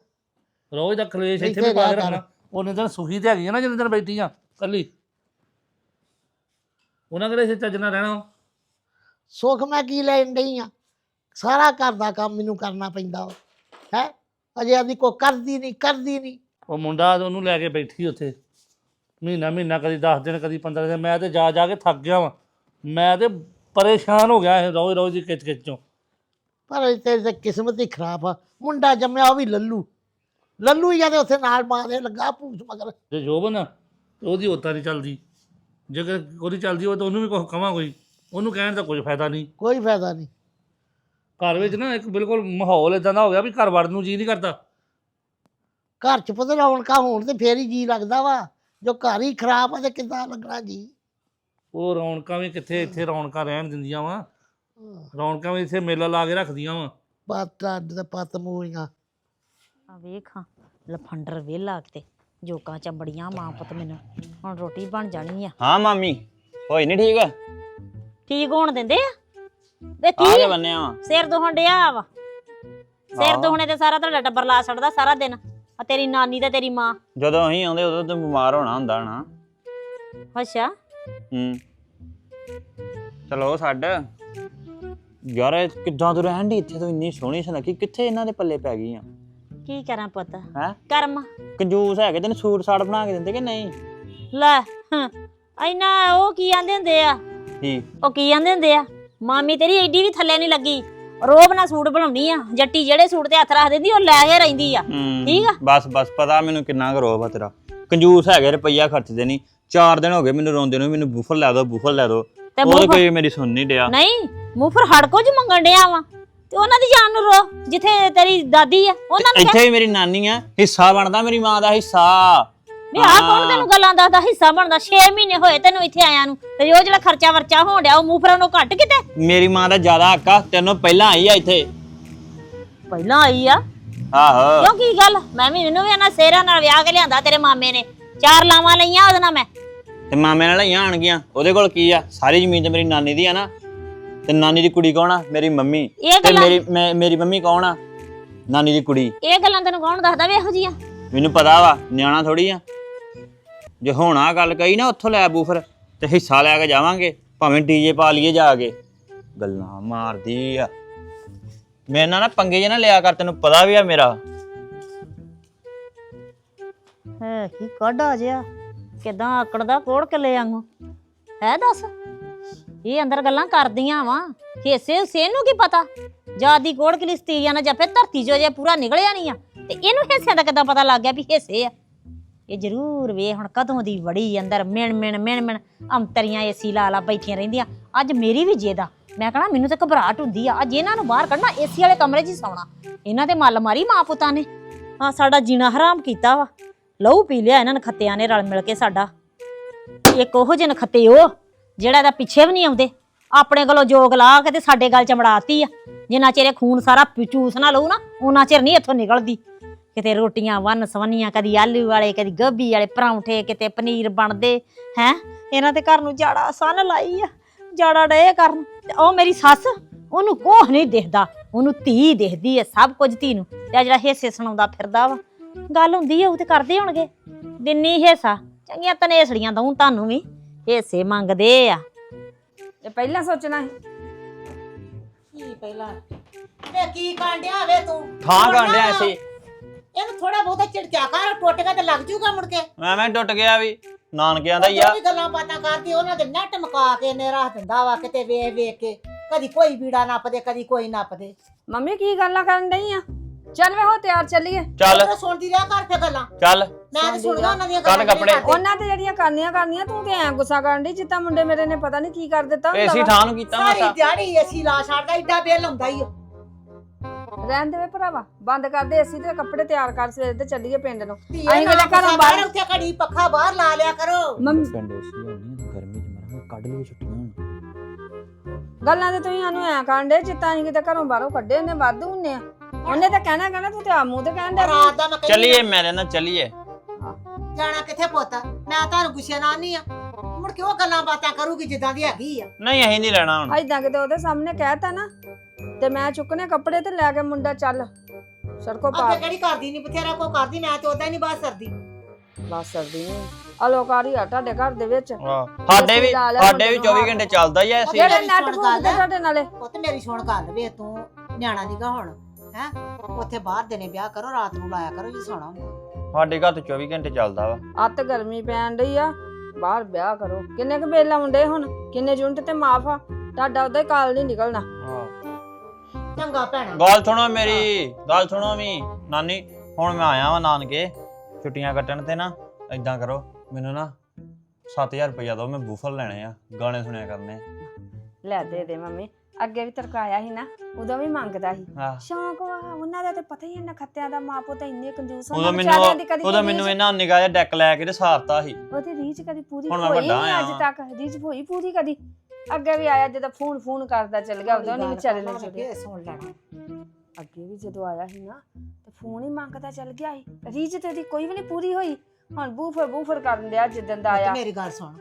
ਰੋਜ਼ ਦਾ ਕਲੇਸ਼ ਇੱਥੇ ਇੱਥੇ ਵੀ ਪਾ ਕੇ ਰਹਿ ਕਰ। ਰੱਖਣਾ। ਉਹਨੇ ਦਿਨ ਸੁਖੀ ਤੇ ਹੈਗੀ ਆ ਨਾ ਜਿੰਨੇ ਦਿਨ ਬੈਠੀ ਆ ਕੱਲੀ। ਉਹਨਾਂ ਕਿਹੜੇ ਇੱਥੇ ਚੱਜ ਨਾਲ ਰਹਿਣਾ ਸੁੱਖ ਮੈਂ ਕੀ ਲੈਣ ਡਈ ਆ? ਸਾਰਾ ਘਰ ਦਾ ਕੰਮ ਮੈਨੂੰ ਕਰਨਾ ਪੈਂਦਾ ਹੈ? ਅਜੇ ਆਦੀ ਕੋ ਕਰਦੀ ਨਹੀਂ ਕਰਦੀ ਨਹੀਂ ਉਹ ਮੁੰਡਾ ਉਹਨੂੰ ਲੈ ਕੇ ਬੈਠੀ ਉੱਥੇ। ਮਹੀਨਾ ਮਹੀਨਾ ਕਦੀ 10 ਦਿਨ ਕਦੀ 15 ਦਿਨ। ਮੈਂ ਤੇ ਜਾ ਜਾ ਕੇ ਥੱਕ ਗਿਆ ਵਾਂ। ਮੈਂ ਤੇ ਪਰੇਸ਼ਾਨ ਹੋ ਗਿਆ ਇਹ ਰੋਜ਼ ਰੋਜ਼ ਦੀ ਕਿਚ ਕਿਚ। ਚੋਂ ਪਰ ਤੇਰੀ ਤਾਂ ਕਿਸਮਤ ਹੀ ਖਰਾਬ ਆ। ਮੁੰਡਾ ਜੰਮਿਆ ਉਹ ਵੀ ਲੱਲੂ। ਲੱਲੂ ਹੀ ਜਾਂਦੇ ਉੱਥੇ ਨਾਲ ਮਾਰੇ ਲੱਗਾ ਭੂਸ ਮਗਰ। ਜੇ ਜੋਬਨ ਆ, ਤੇ ਉਹਦੀ ਉਤਾਂ ਨਹੀਂ ਚੱਲਦੀ। ਜੇਕਰ ਉਹਦੀ ਚੱਲਦੀ ਹੋਵੇ ਤਾਂ ਉਹਨੂੰ ਵੀ ਕੁਝ ਕਵਾਂ ਕੋਈ। ਉਹਨੂੰ ਕਹਿਣ ਦਾ ਕੁਝ ਫਾਇਦਾ ਨਹੀਂ। ਕੋਈ ਫਾਇਦਾ ਨਹੀਂ। ਘਰ ਵਿੱਚ ਨਾ ਇੱਕ ਬਿਲਕੁਲ ਮਾਹੌਲ ਇਦਾਂ ਦਾ ਹੋ ਗਿਆ ਵੀ ਘਰ ਵੜਨ ਨੂੰ ਜੀ ਨਹੀਂ ਕਰਦਾ। ਘਰ ਚ ਪਤਾ ਰੌਣਕਾਂ ਹੋਣ ਤੇ ਫੇਰ ਹੀ ਜੀ ਲੱਗਦਾ ਵਾ। ਜੋ ਘਰ ਹੀ ਖਰਾਬ ਆ ਤੇ ਕਿੱਦਾਂ ਲੱਗਣਾ ਜੀ ਉਹ ਰੌਣਕਾਂ ਵੀ ਕਿੱਥੇ ਇੱਥੇ ਰੌਣਕਾਂ ਰਹਿਣ ਦਿੰਦੀਆਂ ਵਾ। ਰੌਣਕਾਂ ਵੀ ਇੱਥੇ ਮੇਲਾ ਲਾ ਕੇ ਰੱਖਦੀਆਂ ਵਾ। ਪੱਤ ਅੱਡ ਤੇ ਪੱਤ ਮੂਲੀਆਂ। ਆ ਵੇਖਾਂ ਲਫੰਡਰ ਵੇਲਾ ਕਿਤੇ। ਜੋਕਾਂ ਚ ਬੜੀਆਂ ਮਾਂ ਪੁੱਤ ਮੈਨੂੰ। ਹੁਣ ਰੋਟੀ ਬਣ ਜਾਣੀ ਆ। ਹਾਂ ਮਾਮੀ। ਹੋਈ ਨਹੀਂ ਠੀਕ? ਠੀਕ ਹੋਣ ਦਿੰਦੇ ਆ? ਵੇ ਆ ਕੀ ਆ? ਬੰਨਿਆ ਵਾ ਸਿਰ ਦੁਹਣ ਡਿਆ ਵਾ। ਸਿਰ ਆਹੋ। ਦੁਹਣੇ ਤੇ ਸਾਰਾ ਤੁਹਾਡਾ ਟੱਬਰ ਲਾ ਛੱਡਦਾ ਸਾਰਾ ਦਿਨ। ਆ ਤੇਰੀ ਨਾਨੀ ਤੇ ਤੇਰੀ ਮਾਂ। ਜਦੋਂ ਅਸੀਂ ਆਉਂਦੇ ਉਦੋਂ ਤੂੰ ਬਿਮਾਰ ਹੋਣਾ ਹੁੰਦਾ ਨਾ। ਅੱਛਾ। ਹੂੰ। ਚਲੋ ਛੱਡ। ਯਾਰ ਇਹ ਕਿੱਦਾਂ ਤੂੰ ਰਹਿਣ ਦੀ ਇੱਥੇ ਤੂੰ ਇੰਨੀ ਸੋਹਣੀ ਸੁਨੱਖੀ ਕਿੱਥੇ ਇਹਨਾਂ ਦੇ ਪੱਲੇ ਪੈ ਗਈ ਆ? ਕੀ ਕਰਾਂ ਪੁੱਤ? ਹੈਂ? ਕਰਮ। ਕੰਜੂਸ ਹੈਗੇ ਤੈਨੂੰ ਸੂਟ ਸਾੜ ਬਣਾ ਕੇ ਦਿੰਦੇ ਕਿ ਨਹੀਂ? ਲੈ ਇੰਨਾ ਉਹ ਕੀ ਆਂਦੇ ਹੁੰਦੇ ਆ? ਕੀ? ਉਹ ਕੀ ਆਂਦੇ ਹੁੰਦੇ ਆ? ਮਾਮੀ ਤੇਰੀ ਐਡੀ ਵੀ ਥੱਲੇ ਨਹੀਂ ਲੱਗੀ। ਰੋਬ ਨਾਲ ਸੂਟ ਬਣਾਉਣੀ ਆ। ਜੱਟੀ ਜਿਹੜੇ ਸੂਟ ਤੇ ਹੱਥ ਰੱਖ ਦਿੰਦੀ ਉਹ ਲੈ ਕੇ ਰਹਿੰਦੀ ਆ। ਠੀਕ ਆ। ਬਸ ਬਸ ਪਤਾ ਮੈਨੂੰ ਕਿੰਨਾ ਕੁ ਰੋਬ ਆ ਤੇਰਾ। ਕੰਜੂਸ ਹੈਗੇ ਰੁਪਈਆ ਖਰਚਦੇ ਨਹੀਂ। ਚਾਰ ਦਿਨ ਹੋ ਗਏ ਮੈਨੂੰ ਰੋਂਦੇ ਨੂੰ ਮੈਨੂੰ ਬੂਫਰ ਲੈ ਦਿਓ ਬੂਫਰ ਲੈ ਦਿਓ ਤੇ ਉਹ ਮੂੰਹ ਕੋਈ ਮੇਰੀ ਸੁਣ ਨਹੀਂ ਡਿਆ ਨਹੀਂ ਮੂੰਹ ਫਿਰ ਹੜ ਕੁਝ ਮੰਗਣ ਡਿਆ ਵਾ। ਤੇ ਉਹਨਾਂ ਦੀ ਜਾਨ ਨੂੰ ਰੋ ਜਿੱਥੇ ਤੇਰੀ ਦਾਦੀ ਆ ਉਹਨਾਂ ਨੂੰ ਇੱਥੇ ਵੀ ਮੇਰੀ ਨਾਨੀ ਆ ਹਿੱਸਾ ਬਣਦਾ ਮੇਰੀ ਮਾਂ ਦਾ ਹਿੱਸਾ। ਵੀ ਆਹ ਕੌਣ ਤੈਨੂੰ ਗੱਲਾਂ ਦੱਸਦਾ ਹਿੱਸਾ ਬਣਦਾ? 6 ਮਹੀਨੇ ਹੋਏ ਤੈਨੂੰ ਇੱਥੇ ਆਇਆ ਨੂੰ ਤੇ ਉਹ ਜਿਹੜਾ ਖਰਚਾ ਵਰਚਾ ਹੋਣ ਡਿਆ ਉਹ ਮੂੰਹ ਫਿਰ ਉਹਨੂੰ ਘੱਟ ਕਿਤੇ? ਮੇਰੀ ਮਾਂ ਦਾ ਜ਼ਿਆਦਾ ਹੱਕ ਆ ਤੈਨੂੰ ਪਹਿਲਾਂ ਆਈ ਆ ਇੱਥੇ। ਪਹਿਲਾਂ ਆਈ ਆ? ਆਹੋ। ਕਿਉਂ ਕੀ ਗੱਲ? ਮੈਂ ਵੀ ਮੈਨੂੰ ਵੀ ਇਹਨਾਂ ਸੇਰਾਂ ਨਾਲ ਵਿਆਹ ਕੇ ਲਿਆਂਦਾ ਤੇਰੇ ਮਾਮੇ ਨੇ। ਚਾਰ ਲਾਵਾਂ ਲਈਆਂ ਉਹਦੇ ਨਾਲ ਮੈਂ। ਤੇ ਮਾਮੇ ਨਾਲ ਲਈਆਂ ਆਣਗੀਆਂ। ਉਹਦੇ ਕੋਲ ਕੀ ਆ? ਸਾਰੀ ਜ਼ਮੀਨ ਤੇ ਮੇਰੀ ਨਾਨੀ ਦੀ ਆ ਨਾ। ਤੇ ਨਾਨੀ ਦੀ ਕੁੜੀ ਕੌਣ ਆ? ਮੇਰੀ ਮੰਮੀ। ਇਹ ਤੇ ਗੱਲਾਂ ਮੇਰੀ ਮੈਂ- ਮੇਰੀ ਮੰਮੀ ਕੌਣ ਆ? ਨਾਨੀ ਦੀ ਕੁੜੀ। ਇਹ ਗੱਲਾਂ ਤੈਨੂੰ ਕੌਣ ਦੱਸਦਾ ਵੇ ਇਹੋ ਜੀਆਂ ਮੈਨੂੰ ਪਤਾ ਵਾ ਨਿਆਣਾ ਥੋੜੀ ਆ। ਜੇ ਹੁਣ ਆ ਗੱਲ ਕਹੀ ਨਾ ਉੱਥੋਂ ਲੈ ਬੂਫਰ ਤੇ ਹਿੱਸਾ ਲੈ ਕੇ ਜਾਵਾਂਗੇ। ਭਾਵੇਂ ਡੀਜੇ ਪਾ ਲਈਏ ਜਾ ਕੇ। ਗੱਲਾਂ ਮਾਰਦੀ ਆ। ਮੇਰੇ ਨਾਲ ਨਾ ਪੰਗੇ ਜੇ ਨਾ ਲਿਆ ਕਰ ਤੈਨੂੰ ਪਤਾ ਵੀ ਆ ਮੇਰਾ। ਹੈ ਕੀ ਕੱਢਾ ਜਿਆ? ਕਿਦਾਂ ਆਕੜਦਾ ਕੋੜ ਕਿਲੇ ਵਾਂਗੂ? ਹੈ ਦੱਸ? ਇਹ ਅੰਦਰ ਗੱਲਾਂ ਕਰਦੀਆਂ ਵਾ। ਹਿੱਸੇ ਹੁਸੇ ਨੂੰ ਕੀ ਪਤਾ? ਜਾਦੀ ਕੋੜ ਕਲਿਸਤੀ ਆ ਜਾਂ ਫਿਰ ਧਰਤੀ ਜੋ ਜੇ ਪੂਰਾ ਨਿਕਲਿਆ ਨਹੀਂ ਆ, ਤੇ ਇਹਨੂੰ ਹਿੱਸਿਆਂ ਦਾ ਕਿਦਾਂ ਪਤਾ ਲੱਗ ਗਿਆ ਵੀ ਹਿੱਸੇ ਆ? ਇਹ ਜ਼ਰੂਰ ਵੇ, ਹੁਣ ਕਦੋਂ ਦੀ ਵੜੀ ਅੰਦਰ ਮਿਣ ਮਿਣ ਮਿਣ ਮਿਣ ਅੰਤਰੀਆਂ ਏਸੀ ਲਾ ਲਾ ਬੈਠੀਆਂ ਰਹਿੰਦੀਆਂ। ਅੱਜ ਮੇਰੀ ਵੀ ਜੇਦਾ ਮੈਂ ਕਹਣਾ, ਮੈਨੂੰ ਤਾਂ ਘਬਰਾਹਟ ਹੁੰਦੀ ਆ। ਅੱਜ ਇਹਨਾਂ ਨੂੰ ਬਾਹਰ ਕੱਢਣਾ ਏਸੀ ਵਾਲੇ ਕਮਰੇ 'ਚ ਹੀ ਸੌਣਾ। ਇਹਨਾਂ ਤੇ ਮੱਲ ਮਾਰੀ ਮਾਂ ਪੁੱਤਾਂ ਨੇ। ਹਾਂ ਸਾਡਾ ਜੀਣਾ ਹਰਾਮ ਕੀਤਾ ਵਾ। ਲਹੂ ਪੀ ਲਿਆ ਇਹਨਾਂ ਨਖੱਤਿਆਂ ਨੇ ਰਲ ਮਿਲ ਕੇ ਸਾਡਾ। ਇੱਕ ਉਹੋ ਜਿਹੇ ਨਖੱਤੇ ਉਹ, ਜਿਹੜਾ ਇਹਦਾ ਪਿੱਛੇ ਵੀ ਨਹੀਂ ਆਉਂਦੇ। ਆਪਣੇ ਕੋਲੋਂ ਜੋਗ ਲਾ ਕੇ ਤੇ ਸਾਡੇ ਗੱਲ ਚਮੜਾਤੀ ਆ। ਜਿੰਨਾ ਚਿਰ ਇਹ ਖੂਨ ਸਾਰਾ ਪਿ- ਚੂਸ ਨਾ ਲਊ ਨਾ ਉਹਨਾਂ ਚਿਰ ਨਹੀਂ ਇੱਥੋਂ ਨਿਕਲਦੀ। ਕਿਤੇ ਰੋਟੀਆਂ ਵੰਨ ਸਵੰਨੀਆਂ, ਕਦੀ ਆਲੂ ਵਾਲੇ, ਕਦੀ ਗੋਭੀ ਵਾਲੇ, ਪਰੌਂਠੇ, ਕਿਤੇ ਪਨੀਰ ਬਣਦੇ, ਹੈ? ਇਹਨਾਂ ਦੇ ਘਰ ਨੂੰ ਜਾੜਾ ਸਨ ਲਾਈ ਆ, ਜਾੜਾ ਡੇ ਕਰਨ। ਤੇ ਉਹ ਮੇਰੀ ਸੱਸ, ਉਹਨੂੰ ਕੋਹ ਨਹੀਂ ਦਿਖਦਾ, ਉਹਨੂੰ ਧੀ ਦਿਖਦੀ ਐ ਸਭ ਕੁਝ ਧੀ ਨੂੰ। ਤੇ ਆ ਜਿਹੜਾ ਹਿੱਸੇ ਸੁਣਾਉਂਦਾ ਫਿਰਦਾ ਵਾ ਗੱਲ ਹੁੰਦੀ ਆ ਉਹ ਤੇ ਕਰਦੇ ਹੋਣਗੇ। ਦਿੰਨੀ ਹਿੱਸਾ ਚੰਗੀਆਂ ਤਨੇਸੜੀਆਂ ਦਊਂ ਤੁਹਾਨੂੰ ਵੀ ਹਿੱਸੇ ਮੰਗਦੇ ਆ। ਇਹ ਪਹਿਲਾਂ ਸੋਚਣਾ ਸੀ। ਕੀ ਪਹਿਲਾਂ? ਵੇ ਕੀ ਕਾਂਡਿਆ ਵੇ ਤੂੰ? ਥਾਂ ਹੁਣ ਕਾਂਡਿਆ ਨਾ, ਸੀ। ਇਹਨੂੰ ਥੋੜਾ ਬਹੁਤਾ ਝਿੜਕਿਆ ਕਰ ਟੁੱਟ ਗਿਆ ਤੇ ਲੱਗ ਜੂਗਾ ਮੁੜ ਕੇ। ਮੈਂ ਮੈਂ ਟੁੱਟ ਗਿਆ ਵੀ ਨਾਨਕਿਆਂ ਦਾ ਹੀ ਜੋ ਆ ਵੀ ਗੱਲਾਂ ਬਾਤਾਂ ਕਰਦੀ ਉਹਨਾਂ ਦੇ ਨੱਟ ਮਕਾ ਕੇ ਨੇ ਰੱਖ ਦਿੰਦਾ ਵਾ ਕਿਤੇ ਵੇਖ ਵੇਖ ਕੇ। ਕਦੀ ਕੋਈ ਵੀੜਾ ਨੱਪਦੇ ਕਦੀ ਕੋਈ ਨੱਪਦੇ। ਮੰਮੀ ਕੀ ਗੱਲਾਂ ਕਰਨ ਡਈ ਆ? ਚੱਲ ਵੇ ਹੋ ਤਿਆਰ ਚੱਲੀਏ। ਚੱਲ। ਉਹ ਸੁਣਦੀ ਰਿਹਾ ਕਰ ਫੇ ਗੱਲਾਂ ਚੱਲ। ਮੈਂ ਤਾਂ ਸੁਣਦਾ ਉਹਨਾਂ ਦੀਆਂ ਕੱਢ ਕੱਪੜੇ। ਕਰਦੇ। ਉਹਨਾਂ ਤੇ ਜਿਹੜੀਆਂ ਕਰਨੀਆਂ ਕਰਨੀਆਂ ਤੂੰ ਤੇ ਐ ਗੁੱਸਾ ਕਰਨ ਡਈ ਜਿੱਦਾਂ ਮੁੰਡੇ ਮੇਰੇ ਨੇ ਪਤਾ ਨਹੀਂ ਕੀ ਕਰ ਦਿੱਤਾ ਹੁੰਦਾ ਏਸੀ। ਥਾਂ ਨੂੰ ਕੀਤਾ ਸਾਰੀ ਦਿਹਾੜੀ ਅਸੀਂ ਲਾ ਛੱਡਦਾ ਏਡਾ ਬਿੱਲ ਹੁੰਦਾ ਹੀ ਰਹਿਣ ਦੇ ਵੇ ਭਰਾਵਾ ਬੰਦ ਕਰ ਦੇ ਏਸੀ ਤੇ ਕੱਪੜੇ ਤਿਆਰ ਕਰ ਸਵੇਰ ਤੇ ਚੱਲੀਏ ਪਿੰਡ ਨੂੰ। ਅਸੀਂ ਕਿਤੇ ਘਰੋਂ ਬਾਹਰ- ਉੱਥੇ ਘੜੀ ਪੱਖਾ ਬਾਹਰ ਲਾ ਲਿਆ ਕਰੋ। ਮੰਮੀ ਪਿੰਡ ਏਸੀ ਹੋਣੀ ਗਰਮੀ ਚ ਮਰਾਂ ਕੱਢ ਲਈ ਛੁੱਟੀਆਂ ਹੁਣ। ਗੱਲਾਂ ਤੇ ਤੁਸੀਂ ਸਾਨੂੰ ਐ ਕਰਨ ਡੇ ਜਿੱਦਾਂ ਅਸੀਂ ਕਿਤੇ ਘਰੋਂ ਬਾਹਰੋਂ ਕੱਢੇ ਨੇ ਵਾਧੂ ਹੁੰਨੇ ਆ। ਉਹਨੇ ਤਾਂ ਕਹਿਣਾ ਕਹਿਣਾ ਤੂੰ ਤੇ ਆ ਮੂੰਹ ਤੇ ਡਿਆ ਰਾਤ ਦਾ ਮੈਂ ਕਹਿੰਦੀ ਚੱਲੀਏ ਮੇਰੇ ਨਾਲ ਚੱਲੀਏ। ਜਾਣਾ ਕਿੱਥੇ ਪੁੱਤ? ਮੈਂ ਤੁਹਾਨੂੰ ਗੁੱਸੇ ਨਾਲ ਨਹੀਂ ਆ। ਮੁੜ ਕੇ ਉਹ ਗੱਲਾਂ ਬਾਤਾਂ ਕਰੂਗੀ ਜਿੱਦਾਂ ਦੀ ਹੈਗੀ ਆ। ਨਹੀਂ ਅਸੀਂ ਨਹੀਂ ਲੈਣਾ ਹੁਣ। ਐਦਾਂ ਕਿਤੇ ਉਹਦੇ ਸਾਹਮਣੇ ਕਹਿਤਾ ਨਾ ਤੇ ਮੈਂ ਚੁੱਕਨੇ ਕੱਪੜੇ ਤੇ ਲੈ ਕੇ ਮੁੰਡਾ ਚੱਲ। ਸੜਕੋ ਅੱਗੇ ਪਾਰ। ਕਿਹੜੀ ਕਰਦੀ ਨਹੀਂ ਬਥੇਰਾ ਕੋ ਕਰਦੀ ਮੈਂ ਤੇ ਉਦਾਂ ਹੀ ਨਹੀਂ ਬਾਤ ਸਰਦੀ। ਬਸ ਸਰਦੀ ਨਹੀਂ ਅਲੋਕਾਰੀ ਆ ਤੁਹਾਡੇ ਘਰ ਦੇ ਵਿੱਚ। ਸਾਡੇ ਵੀ ਲਾ ਲਿਆ ਸਾਡੇ ਵੀ ਮੁੰਡੇ ਨੂੰ 24 ਘੰਟੇ ਚੱਲਦਾ ਹੀ ਆ ਏਸੀ ਜਿਹੜੇ- ਨੱਟ ਫੂਕਦੇ ਗੱਲ। ਤੁਹਾਡੇ ਨਾਲੇ। ਪੁੱਤ ਮੇਰੀ ਸੁਣ ਗੱਲ। ਵੇ ਤੂੰ ਨਿਆਣਾ ਨੀਗਾ ਹੁਣ। ਹੈ? ਉੱਥੇ ਬਾਹਰ ਦੇਣੇ ਵਿਆਹ ਕਰੋ ਰਾਤ ਨੂੰ ਲਾਇਆ ਕਰੋ ਜੀ ਸੋਣਾ ਸਾਡੇ ਘਰ ਤੇ 24 ਘੰਟੇ ਚੱਲਦਾ ਵਾ। ਅੱਤ ਗਰਮੀ ਪੈਣ ਡਈ ਆ। ਬਾਹਰ ਵਿਆਹ ਕਰੋ। ਕਿੰਨੇ ਕੁ ਬਿੱਲ ਆਉਂਦੇ ਹੁਣ? ਕਿੰਨੇ ਯੂਨਿਟ ਤੇ ਮਾਫ ਆ? ਤੁਹਾਡਾ ਉਹਦਾ ਹੀ ਕਾਲ ਨਹੀਂ ਨਿਕਲਣਾ। ਚੰਗਾ ਭੈਣਾ। ਗੱਲ ਸੁਣੋ ਮੇਰੀ ਗੱਲ ਸੁਣੋ ਵੀ। ਨਾਨੀ ਹੁਣ ਮੈਂ ਆਇਆ ਵਾਂ ਨਾਨਕੇ। ਛੁੱਟੀਆਂ ਕੱਟਣ ਤੇ ਨਾ ਏਦਾਂ ਕਰੋ। ਮੈਨੂੰ ਨਾ 7000 ਰੁਪਇਆ ਦਿਓ ਮੈਂ ਬੂਫਰ ਲੈਣੇ ਆ। ਗਾਣੇ ਸੁਣਿਆ ਕਰਨੇ ਲੈ ਦੇ ਦੇ ਮੰਮੀ। ਅੱਗੇ ਵੀ ਤਰਕਾਇਆ ਸੀ ਨਾ ਉਦੋਂ ਵੀ ਮੰਗਦਾ ਸੀ। ਸ਼ੌਂਕ ਵਾ ਉਹਨਾਂ ਦਾ ਤੇ ਪਤਾ ਹੀ ਹੈ ਨਖੱਤਿਆਂ ਦਾ ਮਾਪੋ ਤਾਂ ਇੰਨੇ ਕੰਜੂਸ ਉਦੋਂ ਹੁੰਦੇ ਵਿਚਾਰਿਆਂ ਦੀ ਮੈਨੂੰ ਕਦੀ ਉਦੋਂ ਮੈਨੂੰ ਰੀਝ- ਇਹਨਾਂ ਨਿਗਾਹ ਜਿਹਾ ਡੈਕ ਲੈ ਕੇ ਤੇ ਸਾਰਤਾ ਸੀ। ਉਹਦੀ ਰੀਚ ਕਦੀ ਪੂਰੀ ਹੁਣ ਮੈਂ ਹੋਈ ਵੱਡਾ ਨਹੀਂ ਅੱਜ। ਤੱਕ ਰੀਚ ਹੋਈ ਪੂਰੀ ਕਦੀ। ਅੱਗੇ ਵੀ ਆਇਆ ਜਦੋਂ ਫੋਨ ਫੋਨ ਕਰਦਾ ਚੱਲ ਗਿਆ ਉਦੋਂ ਨਹੀਂ ਵਿਚਾਰੇ ਨੇ ਛੁੱਟਿਆ ਸੁਣ ਲੈਣਾ ਅੱਗੇ ਵੀ ਜਦੋਂ ਆਇਆ ਸੀ ਨਾ ਤੇ ਫੋਨ ਹੀ ਮੰਗਦਾ ਚੱਲ ਗਿਆ ਸੀ। ਰੀਚ ਤੇ ਦੀ ਕੋਈ ਵੀ ਨਹੀਂ ਪੂਰੀ ਹੋਈ। ਹੁਣ ਬੂਫਰ ਬੂਫਰ ਕਰਨ ਡਿਆ ਜਿੱਦਣ ਦਾ ਆਇਆ। ਮੇਰੀ ਗੱਲ ਸੁਣ।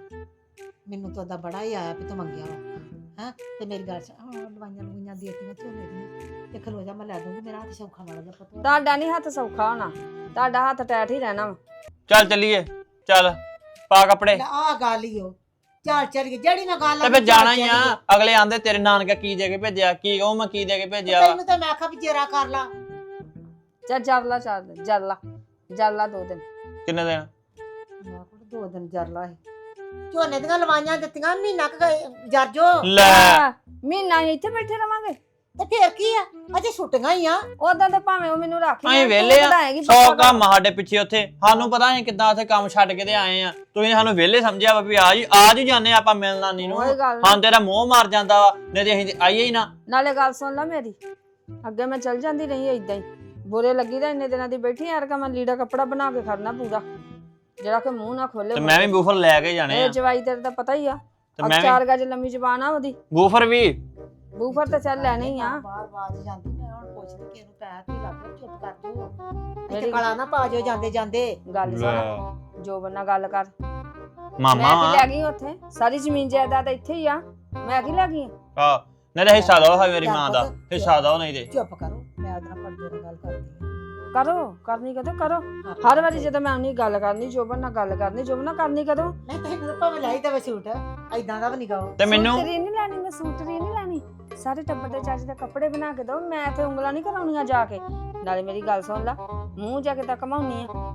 ਮੈਨੂੰ ਤਾਂ ਉਹਦਾ ਬੜਾ ਹੀ ਆਇਆ ਵੀ ਤੂੰ ਮੰਗਿਆ ਵਾ। ਹੈ? ਤੇ ਮੇਰੀ ਗੱਲ ਸੁਣ। ਹਾਂ ਦਵਾਈਆਂ ਦਵਾਈਆਂ ਦੇਤੀਆਂ ਝੋਨੇ ਦੀਆਂ। ਤੇ ਖਲੋ ਜਾ ਮੈਂ ਲੈ ਦੂੰਗੀ ਮੇਰਾ ਹੱਥ ਸੌਖਾ ਵਾਲਾ ਜਾ ਪੁੱਤ। ਤੁਹਾਡਾ ਨਹੀਂ ਹੱਥ ਸੌਖਾ ਹੋਣਾ। ਤੁਹਾਡਾ ਹੱਥ ਟੈਟ ਹੀ ਰਹਿਣਾ ਵਾ। ਚੱਲ ਚੱਲੀਏ। ਚੱਲ ਪਾ ਕੱਪੜੇ। ਆ ਗੱਲ ਹੀ ਚੱਲ ਚੱਲ ਗਈ ਜਿਹੜੀ ਮੈਂ ਗੱਲ ਤੇ ਫਿਰ ਜਾਣਾ ਹੀ ਆ। ਅਗਲੇ ਆਂਦੇ ਤੇਰੇ ਨਾਨਕਾ ਕੀ ਦੇ ਕੇ ਭੇਜਿਆ ਕੀ ਉਹ ਮੈਂ ਕੀ ਦੇ ਕੇ ਭੇਜਿਆ ਵਾ। ਤੈਨੂੰ ਤਾਂ ਮੈਂ ਆਖਿਆ ਵੀ ਜੇਰਾ ਕਰ ਲਾ। ਚੱਲ ਜਰ ਲਾ ਚਾਰ ਦਿਨ ਜਰ ਲਾ ਜਰ ਲਾ ਦੋ ਦਿਨ। ਕਿੰਨੇ ਦਿਨ? ਮੈਂ ਕਿਹਾ ਦੋ ਦਿਨ ਜਰ ਲਾ ਇਹ ਝੋਨੇ ਦੀਆਂ ਲਵਾਈਆਂ ਦਿੱਤੀਆਂ ਮਹੀਨਾ ਕੁ ਗਏ- ਜਰ ਜੋ। ਲੈ। ਮਹੀਨਾ ਅਸੀਂ ਇੱਥੇ ਬੈਠੇ ਰਵਾਂਗੇ। ਤੇ ਫੇਰ ਕੀ ਆ? ਅਜੇ ਛੁੱਟੀਆਂ ਹੀ ਆ। ਉਦਾਂ ਤਾਂ ਭਾਵੇਂ ਉਹ ਮੈਨੂੰ ਰੱਖ ਅਸੀਂ ਵਿਹਲੇ ਆ। ਸੌ ਕੰਮ ਆ ਸਾਡੇ ਪਿੱਛੇ ਉੱਥੇ। ਸਾਨੂੰ ਪਤਾ ਨਹੀਂ ਕਿੱਦਾਂ ਉੱਥੇ ਕੰਮ ਛੱਡ ਕੇ ਤੇ ਆਏ ਆ। ਤੁਸੀਂ ਸਾਨੂੰ ਵਿਹਲੇ ਸਮਝਿਆ ਵਾ ਵੀ ਆ ਜੀ ਆ ਜੀ ਜਾਂਦੇ ਆਪਾਂ ਮਿਲਣ ਨਾਨੀ ਨੂੰ। ਕੋਈ ਗੱਲ। ਨੀ। ਹਾਂ ਤੇਰਾ ਮੋਹ ਮਾਰ ਜਾਂਦਾ ਵਾ ਨਹੀਂ ਤੇ ਅਸੀਂ ਤੇ ਆਈਏ ਹੀ ਨਾ। ਨਾਲੇ ਗੱਲ ਸੁਣ ਲੈ ਮੇਰੀ। ਅੱਗੇ ਮੈਂ ਚੱਲ ਜਾਂਦੀ ਰਹੀ ਏਦਾਂ ਹੀ। ਬੁਰੇ ਲੱਗੀ ਤਾਂ ਇੰਨੇ ਦਿਨਾਂ ਦੀ ਬੈਠੀ ਯਾਰ ਕਾ ਮੈਂ ਲੀੜਾ ਕੱਪੜਾ ਬਣਾ ਕੇ ਖੜਨਾ ਪੂਰਾ। ਜਿਹੜਾ ਕਿ ਮੂੰਹ ਨਾ ਖੋਲੇ ਤੇ ਮੈਂ ਵੀ ਬੂਫਰ ਲੈ ਕੇ ਜਾਣੇ ਇਹ ਆ। ਜਵਾਈ ਤੇਰੇ ਦਾ ਪਤਾ ਹੀ ਆ। ਤੇ ਮੈਂ ਵੀ ਚਾਰ ਗਜ ਲੰਮੀ ਜ਼ਬਾਨ ਆ ਉਹਦੀ। ਬੂਫਰ ਵੀ। ਬੂਫਰ ਤਾਂ ਚੱਲ ਲੈਣੀ ਹੀ ਆ। ਬਾਹਰ ਬਾਜ ਜਾਂਦੀ ਮੈਂ ਹੁਣ ਪੁੱਛਦੀ ਕਿ ਇਹਨੂੰ ਪੈਰ ਵੀ ਲੱਗ ਗਿਆ, ਚੁੱਪ ਕਰ ਜੋ ਮੇਰੀ ਇੱਥੇ ਕਲਾ ਨਾ ਪਾ ਜੋ ਜਾਂਦੇ ਜਾਂਦੇ। ਗੱਲ ਸੁਣ ਜੋਬਨ ਨਾਲ ਗੱਲ ਕਰ। ਮਾਮਾ। ਮੈਂ ਕੀ ਲੈ ਗਈ ਉੱਥੇ? ਸਾਰੀ ਜ਼ਮੀਨ ਜਾਇਦਾਦ ਇੱਥੇ ਹੀ ਆ। ਮੈਂ ਕੀ ਲੈ ਗਈ ਆ? ਨਹੀਂ ਤਾਂ ਹਿੱਸਾ ਦੋ ਹੈ ਮੇਰੀ ਮਾਂ ਦਾ। ਹਿੱਸਾ ਦੋ ਨਹੀਂ ਤੇ। ਚੁੱਪ ਕਰੋ। ਮੈਂ ਉਹਦੇ ਨਾਲ ਪਰਦੇ ਨਾਲ ਗੱਲ ਕਰਦੀ ਕਰੋ ਕਰਨੀ ਕਦੋਂ ਕਰੋ। ਹਰ ਵਾਰੀ ਜਦੋਂ ਮੈਂ ਉਹਨੀ ਗੱਲ ਕਰਨੀ ਜੋਬਨ ਨਾਲ ਗੱਲ ਕਰਨੀ ਜੋਬਨ ਨਾਲ ਕਰਨੀ ਕਦੋਂ? ਨਹੀਂ ਤੈਨੂੰ ਤਾਂ ਭਾਵੇਂ ਲਾਈ ਦੇਵੇ ਸੂਟ ਐਦਾਂ ਦਾ ਵੀ ਨਹੀਂ ਗਾਓ ਤੇ ਮੈਨੂੰ ਸੂਟਰੀ ਨਹੀਂ ਲੈਣੀ ਮੈਂ ਸੂਟਰੀ ਨਹੀਂ ਲੈਣੀ। ਸਾਰੇ ਟੱਬਰ ਦੇ ਚੱਜ ਦੇ ਕੱਪੜੇ ਬਣਾ ਕੇ ਦੋ ਮੈਂ ਇੱਥੇ ਉਂਗਲਾਂ ਨਹੀਂ ਕਰਾਉਣੀਆਂ ਜਾ ਕੇ। ਨਾਲੇ ਮੇਰੀ ਗੱਲ ਸੁਣ ਲੈ ਮੂੰਹ ਜਾ ਕੇ ਤਾਂ ਕਮਾਉਣੀ ਆ।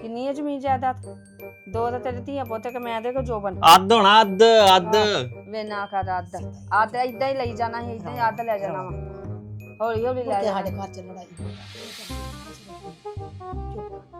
ਕਿੰਨੀ ਹੈ ਜ਼ਮੀਨ ਜਾਇਦਾਦ? ਦੋ ਤਾਂ ਤੇਰੇ ਧੀਆਂ ਪੁੱਤ ਕਿ ਮੈਂ ਦੇ ਕੋ ਜੋਬਨ। ਅੱਧ ਹੋਣਾ ਅੱਧ ਅੱਧ। ਵੇ ਨਾ ਕਰ ਅੱਧ। ਅੱਧ ਇਦਾਂ ਹੀ ਲਈ ਜਾਣਾ ਸੀ ਇਦਾਂ ਹੀ ਅੱਧ ਲੈ ਜਾਣਾ ਵਾ। ਹੌਲੀ ਹੌਲੀ ਲੈ ਤੇ ਜਾਣਾ। ਸਾਡੇ ਘਰ ਚ ਲੜਾਈ।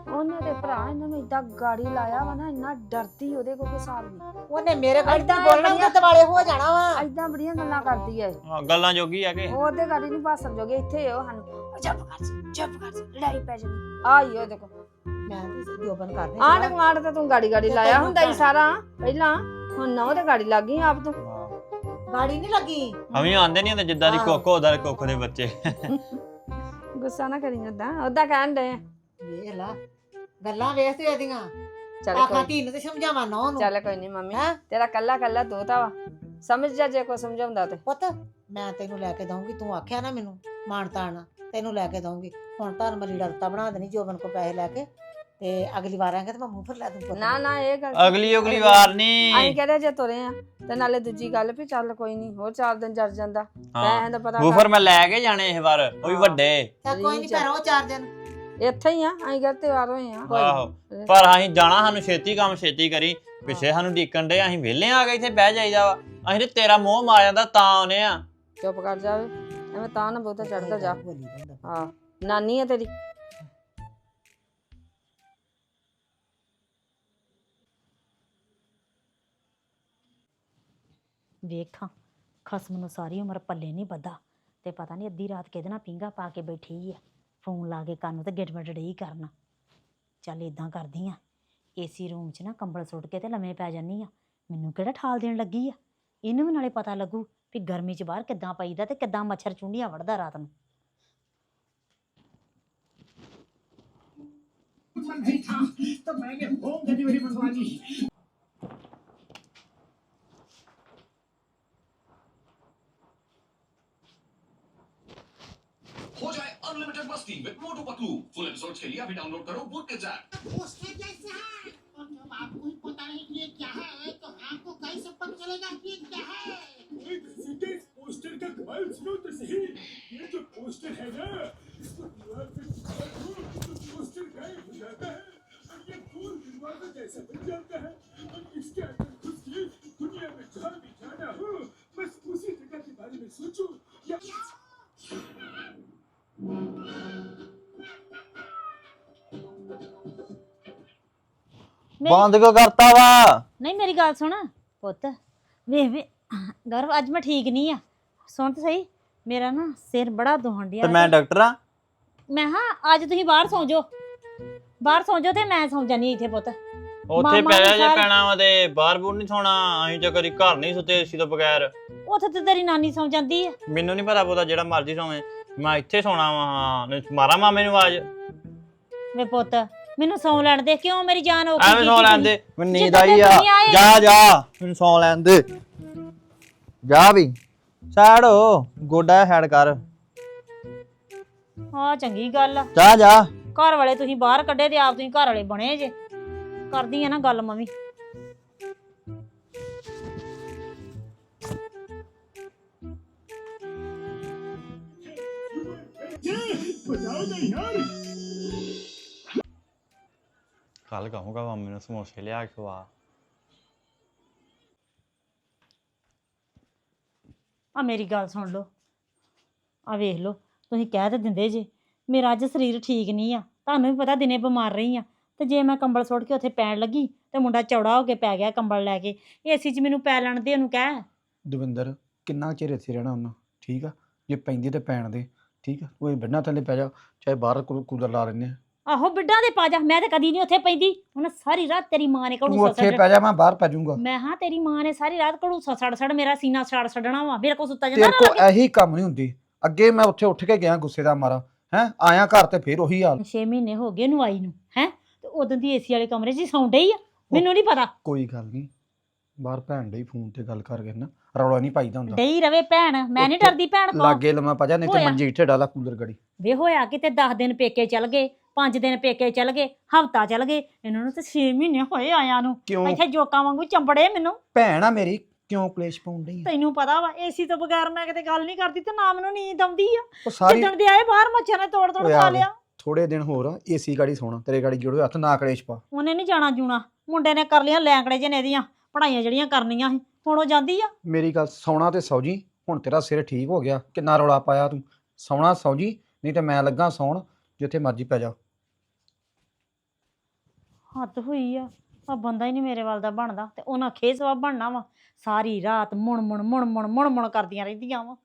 ਉਹਨੇ ਦੇ ਭਰਾ ਇਹਨਾਂ ਨੂੰ ਇਦਾਂ ਗਾੜੀ ਲਾਇਆ ਵਾ ਨਾ ਇੰਨਾ ਡਰਦੀ ਉਹਦੇ ਕੋਲ ਹਿਸਾਬ ਨਹੀਂ। ਉਹਨੇ ਮੇਰੇ ਘਰ ਏਦਾਂ ਦੀ ਬੋਲਣਾ ਉਹਦੇ ਦਿਵਾਲੇ ਹੋ ਜਾਣਾ ਵਾ। ਇਦਾਂ ਬੜੀਆਂ ਗੱਲਾਂ ਕਰਦੀ ਐ ਹਾਂ, ਗੱਲਾਂ ਜੋਗੀ ਆ ਕੇ। ਉਹ ਉਹਦੇ ਗਾੜੀ ਨਹੀਂ ਭਾਸਰ ਜੋਗੇ ਇੱਥੇ ਉਹ ਸਾਨੂੰ ਚੁੱਪ ਕਰ ਜਾ, ਚੁੱਪ ਕਰ ਜਾ, ਲੜਾਈ ਪੈ ਜਾਣੀ। ਆਈ ਉਹ ਦੇਖੋ ਮੈਂ ਤੇ ਜੋਬਨ ਕਰਦੇ ਆਂਢ ਗੁਆਂਢ ਤੇ ਤੂੰ ਗਾੜੀ ਗਾੜੀ ਲਾਇਆ ਹੁੰਦਾ ਹੀ ਸਾਰਾ। ਪਹਿਲਾਂ ਹੁਣ ਨਾ ਉਹਦੇ ਗਾੜੀ ਲੱਗ ਗਈ ਆਪ ਤੂੰ। ਗਾੜੀ ਨਹੀਂ ਲੱਗੀ? ਅਮੀ ਆਂਦੇ ਨਹੀਂ ਹੁੰਦੇ ਜਿੱਦਾਂ ਦੀ। ਕੁੱਖ ਉਹਦਾ ਕੁੱਖ ਦੇ ਬੱਚੇ। ਗੁੱਸਾ ਨਾ ਕਰੀ ਜਦਾਂ ਉਹਦਾ ਕਹਿਣ ਦੇ ਵੇਖ ਲਾ। ਗੱਲਾਂ ਵੇਖ ਤੂੰ ਇਹਦੀਆਂ। ਚੱਲ ਆਖਾਂ ਕੋਈ ਧੀ ਨੂੰ ਤੇ ਸਮਝਾਵਾਂ ਨੌ ਨੂੰ ਚੱਲ ਕੋਈ ਨਹੀਂ ਮੰਮੀ। ਹੈਂ? ਤੇਰਾ ਕੱਲਾ ਕੱਲਾ ਦੋਤਾ ਵਾ। ਸਮਝ ਜਾ ਜੇ ਕੋ ਸਮਝਾਉਂਦਾ ਤੇ। ਪੁੱਤ ਮੈਂ ਤੈਨੂੰ ਲੈ ਕੇ ਦਊਂਗੀ। ਤੂੰ ਆਖਿਆ ਨਾ ਮੈਨੂੰ ਮਾਣ ਤਾਣ ਤੈਨੂੰ ਲੈ ਕੇ ਦਊਂਗੀ। ਹੁਣ ਤਾਂ ਮਰੀ ਡਰਤਾ ਬਣਾ ਦੇਣੀ ਜੋਬਨ ਕੋ ਪੈਸੇ ਲੈ ਕੇ। ਤੇ ਅਗਲੀ ਵਾਰ ਆਏਗਾ ਤੇ ਮੈਂ ਮੂੰਹ ਫਿਰ ਲੈ ਦੂੰ ਪੁੱਤ। ਨਾ ਨਾ ਇਹ ਗੱਲ ਅਗਲੀ ਅਗਲੀ ਵਾਰ ਨਹੀਂ ਅਸੀਂ ਕਹਿੰਦੇ ਜੇ ਤੁਰੇ ਆ। ਤੇ ਨਾਲੇ ਦੂਜੀ ਗੱਲ ਵੀ ਚੱਲ ਕੋਈ ਨਹੀਂ ਹੋਰ ਚਾਰ ਦਿਨ ਜਰ ਜਾਂਦਾ। ਪੈਸਿਆਂ ਦਾ ਪਤਾ ਬੂਫਰ ਮੈਂ ਲੈ ਕੇ ਜਾਣੇ ਇਸ ਵਾਰ ਉਹ ਵੀ ਹਾਂ। ਵੱਡੇ। ਚੱਲ ਕੋਈ ਨਹੀਂ ਰੀਝ। ਭੈਣੋ ਚਾਰ ਦਿਨ। ਕਰ। ਇੱਥੇ ਹੀ ਆ ਅਸੀਂ ਘਰ ਤਿਆਰ ਹੋਏ ਆ। ਆਹੋ ਪਰ ਅਸੀਂ ਜਾਣਾ ਸਾਨੂੰ ਛੇਤੀ ਕੰਮ ਛੇਤੀ ਕਰੀ। ਪਿੱਛੇ ਸਾਨੂੰ ਡੀਕਣ ਦੇ ਅਸੀਂ ਵਿਹਲੇ ਆ ਗਏ ਇੱਥੇ ਬਹਿ ਜਾਈਦਾ ਵਾ। ਅਸੀਂ ਤੇ ਤੇਰਾ ਮੋਹ ਮਾਰ ਜਾਂਦਾ ਤਾਂ ਆਉਨੇ ਆ। ਚੁੱਪ ਕਰ ਜਾਵੇ ਐਵੇਂ ਤਾਂ ਨਾ ਬਹੁਤਾ ਚੜਦਾ ਜਾ। ਹਾਂ ਨਾਨੀ ਆ ਤੇਰੀ। ਵੇਖਾਂ ਖਸਮ ਨੂੰ ਸਾਰੀ ਉਮਰ ਪੱਲੇ ਨਹੀਂ ਬੱਧਾ ਤੇ ਪਤਾ ਨਹੀਂ ਅੱਧੀ ਰਾਤ ਕਿਹਦੇ ਨਾਲ ਪਿੰਗਾ ਪਾ ਕੇ ਬੈਠੀ ਆ। ਫੋਨ ਲਾ ਕੇ ਕੰਨ ਤੇ ਗਿਟਮਟ ਡਈ ਕਰਨਾ। ਚੱਲ ਇਦਾਂ ਕਰਦੀ ਆ। ਏਸੀ ਰੂਮ 'ਚ ਨਾ ਕੰਬਲ ਸੁੱਟ ਕੇ ਤੇ ਲੰਮੇ ਪੈ ਜਾਨੀ ਆ। ਮੈਨੂੰ ਕਿਹੜਾ ਠਾਲ ਦੇਣ ਲੱਗੀ ਆ? ਇਹਨੂੰ ਵੀ ਨਾਲੇ ਪਤਾ ਲੱਗੂ ਵੀ ਗਰਮੀ 'ਚ ਬਾਹਰ ਕਿੱਦਾਂ ਪਈਦਾ ਤੇ ਕਿੱਦਾਂ ਮੱਛਰ ਚੁੰਡੀਆਂ ਵੜਦਾ ਰਾਤ ਨੂੰ। ਸਮਝੀ ਤਾਂ ਮੈਂ ਕਿ ਹੋਮ ਡਿਲੀਵਰੀ ਮੰਗਵਾਣੀ अनलिमिटेड मस्ती with Motu Patlu full episodes के लिए अभी डाउनलोड करो वुड किड्स ऐप पोस्टर जैसे है और जब आपको ही पता ਬੰਦ ਕਿਉਂ ਕਰਤਾ ਵਾ? ਨਹੀਂ ਮੇਰੀ ਗੱਲ ਸੁਣ ਪੁੱਤ। ਵੇਖ ਵੇ ਗਰਵ ਅੱਜ ਮੈਂ ਠੀਕ ਨਹੀਂ ਆ। ਸੁਣ ਤੇ ਸਹੀ। ਮੇਰਾ ਨਾ ਸਿਰ ਬੜਾ ਦੁਹਣ ਡਿਆ ਤੇ ਮੈਂ ਡਾਕਟਰ ਆ? ਮੈਂ ਹਾਂ ਅੱਜ ਤੁਸੀਂ ਬਾਹਰ ਸੌਂ ਜਾਓ। ਬਾਹਰ ਸੌਂ ਜਾਓ ਤੇ ਮੈਂ ਸੌਂ ਜਾਨੀ ਇੱਥੇ ਪੁੱਤ। ਉੱਥੇ ਮਾਮਾ ਪੈ ਨੇ ਜੇ ਪੈਣਾ ਵਾ ਤੇ ਬਾਹਰ ਬੂਰ ਨਹੀਂ ਸੋਣਾ। ਅਸੀਂ ਤਾਂ ਕਦੀ ਘਰ ਨਹੀਂ ਸੁੱਤੇ ਏਸੀ ਤੋਂ ਬਗੈਰ। ਉੱਥੇ ਤੇ ਤੇਰੀ ਨਾਨੀ ਸੌਂ ਜਾਂਦੀ ਆ। ਮੈਨੂੰ ਨਹੀਂ ਪਤਾ ਪਤਾ ਜਿਹੜਾ ਮਰਜ਼ੀ ਸੋਵੇਂ। ਮੈਂ ਇੱਥੇ ਸੋਣਾ ਵਾ ਹਾਂ। ਨਹੀਂ ਮਾਰਾ ਮਾਮੇ ਨੂੰ ਆਵਾਜ਼। ਵੇ ਪੁੱਤ ਮੈਨੂੰ ਸੌਂ ਲੈਣ ਦੇ ਕਿਉਂ ਮੇਰੀ ਜਾਨ ਔਖੀ ਐਵੇਂ ਸੌ ਕੀਤੀ? ਲੈਣ ਦੇ। ਮੈਨੂੰ ਨੀਂਦ ਆਈ ਆ। ਜਾ ਜਾ। ਮੈਨੂੰ ਸੌ ਲੈਣ ਦੇ। ਜਾ ਵੀ। ਸਾਈਡ ਗੋਡਾ ਹੈਡ ਕਰ। ਹਾਂ ਚੰਗੀ ਗੱਲ ਆ। ਜਾ ਜਾ। ਘਰ ਵਾਲੇ ਤੁਸੀਂ ਬਾਹਰ ਕੱਢੇ ਤੇ ਆਪ ਤੁਸੀਂ ਘਰ ਵਾਲੇ ਬਣੇ ਜੇ। ਕਰਦੀ ਆ ਨਾ ਗੱਲ ਮੈਂ ਕੱਲ ਕਹੂੰਗਾ ਮੰਮੀ ਨੂੰ ਸਮੋਸੇ ਲਿਆ ਕੇ ਖਵਾ ਆ ਮੇਰੀ ਗੱਲ ਸੁਣ ਲਓ। ਆ ਵੇਖ ਲਓ ਤੁਸੀਂ ਕਹਿ ਤੇ ਦਿੰਦੇ ਜੇ ਮੇਰਾ ਅੱਜ ਸਰੀਰ ਠੀਕ ਨਹੀਂ ਆ ਤੁਹਾਨੂੰ ਵੀ ਪਤਾ ਦਿਨੇ ਬਿਮਾਰ ਰਹੀ ਆ ਤੇ ਜੇ ਮੈਂ ਕੰਬਲ ਸੁੱਟ ਕੇ ਉੱਥੇ ਪੈਣ ਲੱਗੀ ਤੇ ਮੁੰਡਾ ਚੌੜਾ ਹੋ ਕੇ ਪੈ ਗਿਆ ਕੰਬਲ ਲੈ ਕੇ ਏਸੀ 'ਚ ਮੈਨੂੰ ਪੈ ਲੈਣ ਦੇ ਉਹਨੂੰ ਕਹਿ। ਦਵਿੰਦਰ ਕਿੰਨਾ ਚਿਰ ਇੱਥੇ ਰਹਿਣਾ ਉਹਨਾਂ? ਠੀਕ ਆ? ਜੇ ਪੈਂਦੀ ਤੇ ਪੈਣ ਦੇ ਠੀਕ ਆ? ਕੋਈ ਬੰਨਾ ਥੱਲੇ ਪੈ ਜਾ ਚਾਹੇ ਬਾਹਰ ਕੂ- ਕੂਲਰ ਲਾ ਲੈਂਦੇ ਆ। ਆਹੋ ਬਿੱਡਾਂ ਦੇ ਪਾ ਜਾ ਮੈਂ ਤੇ ਕਦੀ ਨਹੀਂ ਉੱਥੇ ਪੈਂਦੀ। ਉਹਨੇ ਸਾਰੀ ਰਾਤ ਤੇਰੀ ਮਾਂ ਨੇ ਤੂੰ ਘੜੂਸਾ ਉੱਥੇ ਸੜ ਪੈ ਜਾ ਮੈਂ ਬਾਹਰ ਪੈ ਜਾਊਂਗਾ। ਮੈਂ ਹਾਂ ਤੇਰੀ ਮਾਂ ਨੇ ਸਾਰੀ ਰਾਤ ਘੜੂਸਾ ਸੜ ਸੜ ਮੇਰਾ ਸੀਨਾ ਛਾੜ ਛੱਡਣਾ ਵਾ ਮੇਰੇ ਕੋਲ ਸੁੱਤਾ ਜਾਂਦਾ ਤੇਰੇ ਕੋ ਇਹੀ ਕੰਮ ਨਹੀਂ ਹੁੰਦੀ। ਅੱਗੇ ਮੈਂ ਉੱਥੇ ਉੱਠ ਕੇ ਗਿਆ ਗੁੱਸੇ ਦਾ ਮਾਰਾ ਹੈ ਆਇਆ ਘਰ ਤੇ ਫੇਰ ਉਹੀ ਹਾਲ। 6 ਮਹੀਨੇ ਹੋ ਗਏ ਨੂੰ ਆਈ ਨੂੰ ਹੈ ਤੇ ਉਦੋਂ ਦੀ ਏਸੀ ਵਾਲੇ ਕਮਰੇ 'ਚ ਹੀ ਸੌਂ ਡਈ ਆ ਮੈਨੂੰ ਨਹੀਂ ਪਤਾ। ਕੋਈ ਗੱਲ ਨਹੀਂ ਬਾਹਰ ਭੈਣ ਡਈ ਫੋਨ ਤੇ ਗੱਲ ਕਰਕੇ ਨਾ ਰੌਲਾ ਨਹੀਂ ਪਾਈਦਾ ਹੁੰਦਾ। ਡਈ ਰਵੇ ਭੈਣ ਮੈਂ ਨਹੀਂ ਡਰਦੀ ਭੈਣ ਕੋ ਲਾਗੇ ਲੰਮਾ ਪਾ ਜਾ ਨਹੀਂ ਤੇ ਹੋਇਆ। ਮੰਜੀ ਇੱਥੇ ਡਾਲਾ ਕੂਲਰ ਗੜੀ। ਵੇ ਹੋਇਆ ਕਿਤੇ 10 ਦਿਨ ਪੇਕੇ ਚੱਲ ਗਏ 5 ਦਿਨ ਪੇਕੇ ਚੱਲ ਗਏ ਹਫਤਾ ਚੱਲ ਗਏ ਇਹਨਾਂ ਨੂੰ ਤੇ 6 ਮਹੀਨੇ ਹੋਏ ਆਇਆਂ ਨੂੰ। ਕਿਉਂ? ਇੱਥੇ ਜੋਕਾਂ ਵਾਂਗੂ ਚੰਬੜੇ ਮੈਨੂੰ। ਭੈਣ ਆ ਮੇਰੀ ਕਿਉਂ ਕਲੇਸ਼ ਪਾਉਣ ਡਈ ਆ? ਤੈਨੂੰ ਪਤਾ ਵਾ ਏਸੀ ਤੋਂ ਬਗੈਰ ਮੈਂ ਕਿਤੇ ਗੱਲ ਨਹੀਂ ਕਰਦੀ ਤੇ ਨਾ ਮੈਨੂੰ ਨੀਂਦ ਆਉਂਦੀ ਆ। ਉਹ ਸਾਰੀ ਜਿੱਦਣ ਦੇ ਆਏ ਬਾਹਰ ਮੱਛਰ ਨੇ ਤੋੜ ਤੋੜ ਓਏ ਖਾ। ਲਿਆ। ਥੋੜੇ ਦਿਨ ਹੋਰ ਏਸੀ ਗਾੜੀ ਸੋਣਾ ਤੇਰੇ ਗਾੜੀ ਜੋੜੋ ਹੱਥ ਨਾ ਕਲੇਸ਼ ਪਾ। ਉਹਨੇ ਨਹੀਂ ਜਾਣਾ ਜੂਣਾ ਮੁੰਡੇ ਨੇ ਕਰ ਲਿਆ ਲੈਂਕੜੇ ਜਿਹਨੇ ਇਹਦੀਆਂ ਪੜਾਈਆਂ ਜਿਹੜੀਆਂ ਕਰਨੀਆਂ ਸੀ ਹੁਣ ਉਹ ਜਾਂਦੀ ਆ। ਮੇਰੀ ਗੱਲ ਸੌਣਾ ਤੇ ਸੌ ਜੀ ਹੁਣ ਤੇਰਾ ਸਿਰ ਠੀਕ ਹੋ ਗਿਆ ਕਿੰਨਾ ਰੌਲਾ ਪਾਇਆ ਤੂੰ। ਸੌਣਾ ਸੌ ਜੀ ਨਹੀਂ ਤੇ ਮੈਂ ਲੱਗਾ ਸੌਣ ਜਿੱਥੇ ਮਰਜ਼ੀ ਪੈ ਜਾ। ਹੱਦ ਹੋਈ ਆ। ਆ ਬੰਦਾ ਹੀ ਨਹੀਂ ਮੇਰੇ ਵੱਲ ਦਾ ਬਣਦਾ ਤੇ ਉਹਨਾਂ ਖੇਸਵਾ ਬਣਨਾ ਵਾ। ਸਾਰੀ ਰਾਤ ਮੁਣ ਮੁਣ ਮੁਣ ਮੁਣ ਮੁਣ ਮੁਣ ਕਰਦੀਆਂ ਰਹਿੰਦੀਆਂ ਵਾ।